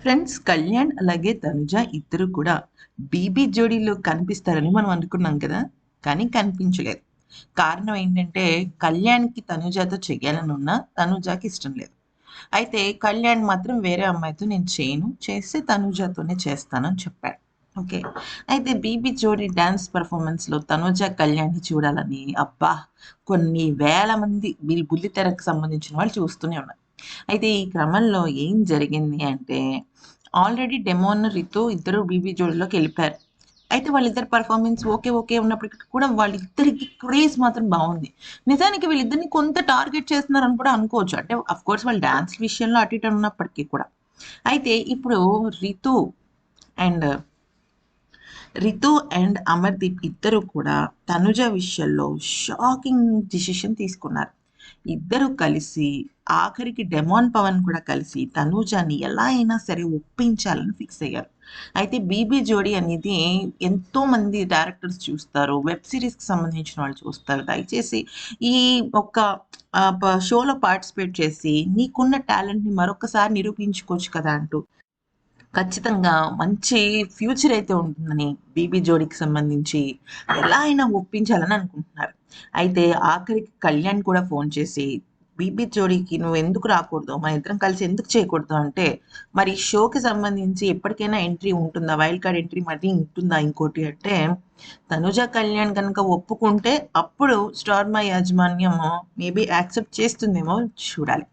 Friends Kalyan అలాగే తనుజ ఇద్దరు కూడా బీబీ జోడీలో కనిపిస్తారని మనం అనుకున్నాం కదా? కానీ కనిపించలేదు. కారణం ఏంటంటే కళ్యాణ్కి తనుజాతో చెయ్యాలని ఉన్నా తనుజాకి ఇష్టం లేదు. అయితే కళ్యాణ్ మాత్రం వేరే అమ్మాయితో నేను చేయను చేస్తే తనుజాతోనే చేస్తానని చెప్పాడు. ఓకే? అయితే బీబీ జోడీ డ్యాన్స్ పర్ఫార్మెన్స్లో తనుజ కళ్యాణ్ని చూడాలని అబ్బా! కొన్ని వేల మంది వీళ్ళు బుల్లితెరకు సంబంధించిన వాళ్ళు చూస్తూనే ఉన్నారు. అయితే ఈ క్రమంలో ఏం జరిగింది అంటే ఆల్రెడీ డెమోన్ రితు ఇద్దరు బీబీ జోడీలోకి వెళ్ళిపోయారు. అయితే వాళ్ళిద్దరు పర్ఫార్మెన్స్ ఓకే ఓకే ఉన్నప్పటికీ కూడా వాళ్ళిద్దరికి క్రేజ్ మాత్రం బాగుంది. నిజానికి వీళ్ళిద్దరిని కొంత టార్గెట్ చేస్తున్నారని కూడా అనుకోవచ్చు. అంటే అఫ్ కోర్స్ వాళ్ళు డాన్స్ విషయంలో అటు ఇటు ఉన్నప్పటికీ కూడా. అయితే ఇప్పుడు రితు అండ్ రితు అండ్ అమర్దీప్ ఇద్దరు కూడా తనుజ విషయంలో షాకింగ్ డిసిషన్ తీసుకున్నారు. ఇద్దరు కలిసి ఆఖరికి డెమాన్ పవన్ కూడా కలిసి తనూజాని ఎలా అయినా సరే ఒప్పించాలని ఫిక్స్ అయ్యారు. అయితే బీబీ జోడీ అనేది ఎంతో మంది డైరెక్టర్స్ చూస్తారు వెబ్ సిరీస్కి సంబంధించిన వాళ్ళు చూస్తారు. దయచేసి ఈ ఒక్క షోలో పార్టిసిపేట్ చేసి నీకున్న టాలెంట్ని మరొకసారి నిరూపించుకోవచ్చు కదా అంటూ ఖచ్చితంగా మంచి ఫ్యూచర్ అయితే ఉంటుందని బీబీ జోడీకి సంబంధించి ఎలా అయినా ఒప్పించాలని అనుకుంటున్నారు. అయితే ఆఖరికి కళ్యాణ్ కూడా ఫోన్ చేసి బీబీ జోడీకి నువ్వు ఎందుకు రాకూడదు? మన ఇద్దరం కలిసి ఎందుకు చేయకూడదు? అంటే మరి షోకి సంబంధించి ఎప్పటికైనా ఎంట్రీ ఉంటుందా? వైల్డ్ కార్డ్ ఎంట్రీ మరి ఉంటుందా ఇంకోటి? అంటే తనుజ కళ్యాణ్ కనుక ఒప్పుకుంటే అప్పుడు స్టార్ మై యాజమాన్యం మేబీ యాక్సెప్ట్ చేస్తుందేమో చూడాలి.